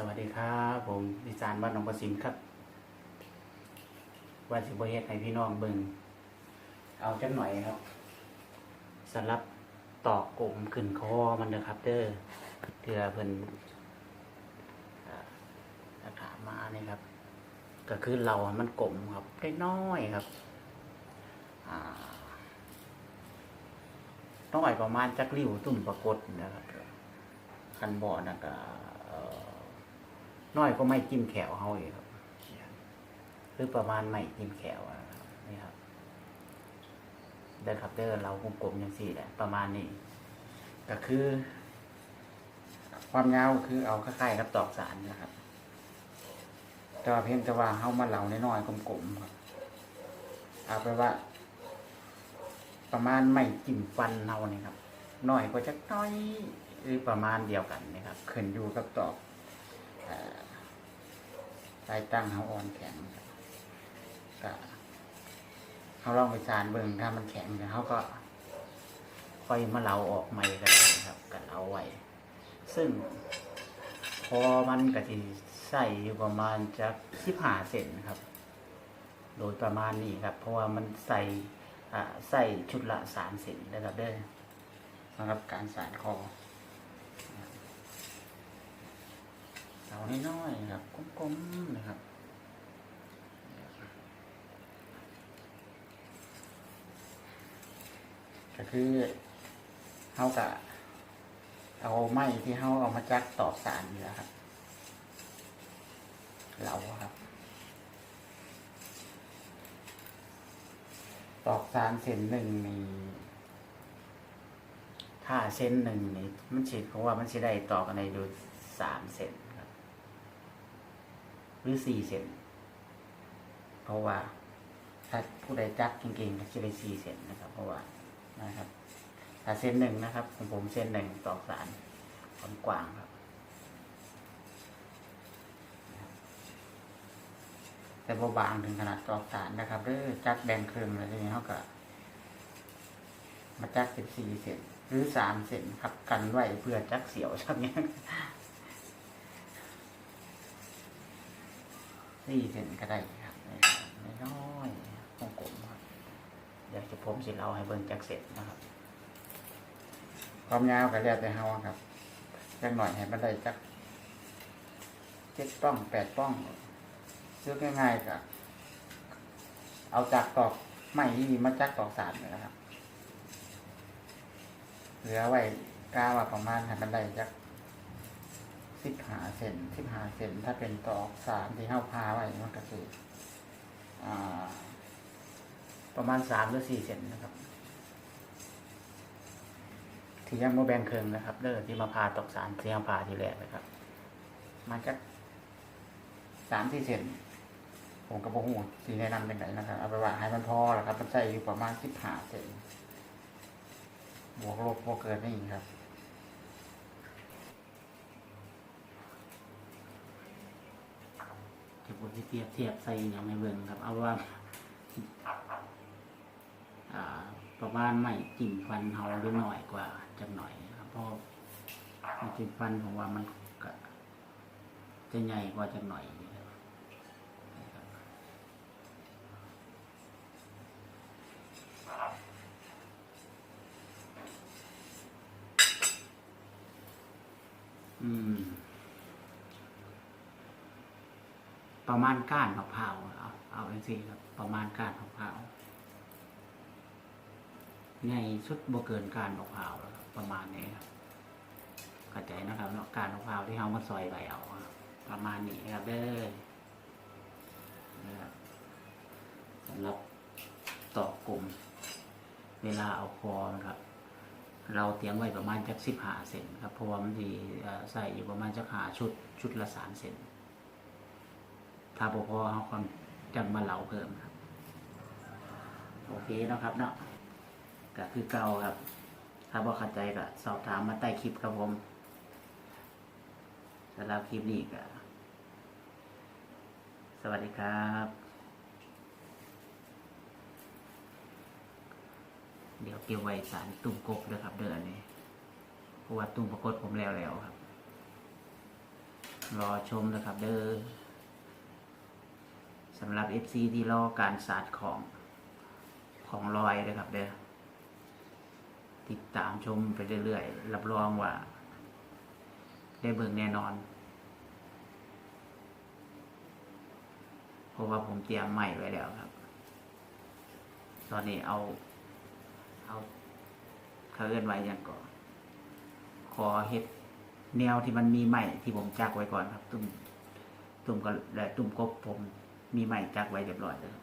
สวัสดีครับผมดิจานบ้านหนองประสิมครับว่าสิบเฮ็ดให้พี่น้องเบิงเอาจักหน่อยครับสำหรับตอกกลมขึ้นคอมันนะครับ เด้อเพื่อเพิ่นอาถามมานี่ครับ ก็คือเราอะมันกลมครับน้อยครับน้อยประมาณจักริ้วตุ่มปรากฏนะครับคันบ่อนะก็เอ่อ น้อยก็ไม่จิ้มแขวเฮาอีกครับหรือประมาณไม่จิ้มแขวะนี่ครับเดินครับเดินเรากลมๆอย่างสี่แหละประมาณนี้ก็คือ ความยาวคือเอาคล้ายๆกับตอกสารนะครับ แต่ว่าเพียงแต่ว่าเฮามาเหลาน้อยๆกลมๆครับเอาไปว่า ประมาณไม่จิ้มฟันเฮานี่ครับน้อยกว่าจักหน้อยหรือประมาณเดียวกันนะครับขึ้นอยู่กับตอกอ สายตั้งเขาอ่อนแข็งก็เขาลองไปสานเบิ่งถ้ามันแข็งเดี๋ยวเขาก็ ค่อยมาเหลาออกใหม่กันครับกันเอาไว้ ซึ่ง พอมันก็จะใส่อยู่ประมาณจะสิบห้าเซนครับ โดยประมาณนี้ครับ เพราะว่ามันใส่ใส่ชุดละสามเซนนะครับเด้อสำหรับการสานคอ เอาน้อยๆครับกลมๆนะครับก็คือเขากะเอาไม้ที่เขาเอามาจักตอกสารนี่แหละครับเราครับ ตอกสารเส้นหนึ่งนี่ถ้าเส้นหนึ่งนี่มันฉีดเพราะว่ามันจะได้ตอกกันในดูสามเซน หรือสี่เซนเพราะว่า ถ้าผู้ใดจักเก่งๆก็จะได้สี่เซนนะครับ เพราะว่านะครับถ้าเส้นหนึ่งนะครับของผมเส้นหนึ่งตอกสารความกว้างครับ แต่บ่บางถึงขนาดตอกสารนะครับเด้อจักแบ่งเครื่องอะไรอย่างนี้ยเขาก็มาจักเป็นสี่เซนหรือสามเซนครับ กันไว้เพื่อจักเสียวชักเนี้ย สี่เซนก็ได้ครับน้อยๆของกลมครับเดี๋ยวจะผมสิเราให้เบิ่งจักเสร็จนะครับ ความยาวก็แล้วแต่เฮาครับจักหน่อยให้มันได้จักเจ็ดป้องแปดป้องซื้อง่ายๆก็เอาจากตอกไม้ี่มาจักตอกสารนี่นะครับ เหลือไว้กล้าว่าประมาณให้มันได้จัก สิบหาเซนสิบหาเซนถ้าเป็นตอกสารที่เฮาพาไว้มันก็คือประมาณสามหรือสี่เซนนะครับ ที่ยังโมแบงเคิงนะครับเด้อที่มาพาตอกสารที่มาพาทีแรกนะครับ มันจะสามสี่เซนผมก็บอกหูสีแนะนำเป็นไหนนะครับเอาไปว่าให้มันพอแล้วครับมันใส่อยู่ประมาณสิบหาเซนบวกลบบวกเกินนี่ครับ จะบนที่เทียบเทียบใส่อย่างในเบิ่งครับ เอาว่าอ่าประมาณไม่จิ้มฟันเฮาหรือหน่อยกว่าจักหน่อยครับเพราะจิ้มฟันผมว่ามันจะใหญ่กว่าจักหน่อยนะครับอืม ประมาณก้านมะพร้าวเอาเอาเองสิครับ ประมาณก้านมะพร้าวในชุดบ่เกินก้านมะพร้าวประมาณนี้ครับเข้าใจนะครับเนาะก้านมะพร้าวที่เขามาซอยใบเอาประมาณนี้ครับเด้อนะครับสำหรับตอกกลุ่มเวลาเอาคอนะครับ เราเตรียมไว้ประมาณจักสิบห้าเซนครับเพราะว่ามันที่ใส่อยู่ประมาณจักหาชุดชุดละสามเซน ถ้าพอพอเขาความจังมาเหลาเพิ่มครับ โอเคเนาะครับเนาะก็คือเก่าครับ ถ้าบ่เข้าใจก็สอบถามมาใต้คลิปครับผมสำหรับคลิปนี้ก็สวัสดีครับ เดี๋ยวเกี่ยวไว้สารตุ่มกบด้วยครับ เดือนนี้เพราะว่าตุ่มปรากฏผมแล้วแล้วครับ รอชมนะครับ เด้อ สำหรับ FC ที่รอการสาดของของลอยนะครับเด้อติดตามชมไปเรื่อยๆ รับรองว่า ได้เบิ่งแน่นอน เพราะว่าผมเตรียมใหม่ไว้แล้วครับ ตอนนี้เอา เอาเขาเอื้อนไว้ยังก่อนขอเฮ็ดแนวที่มันมีใหม่ที่ผมจักไว้ก่อนครับ ตุ้มตุ้มก็และตุ้มกบผม มีใหม่จักไว้เรียบร้อยแล้ว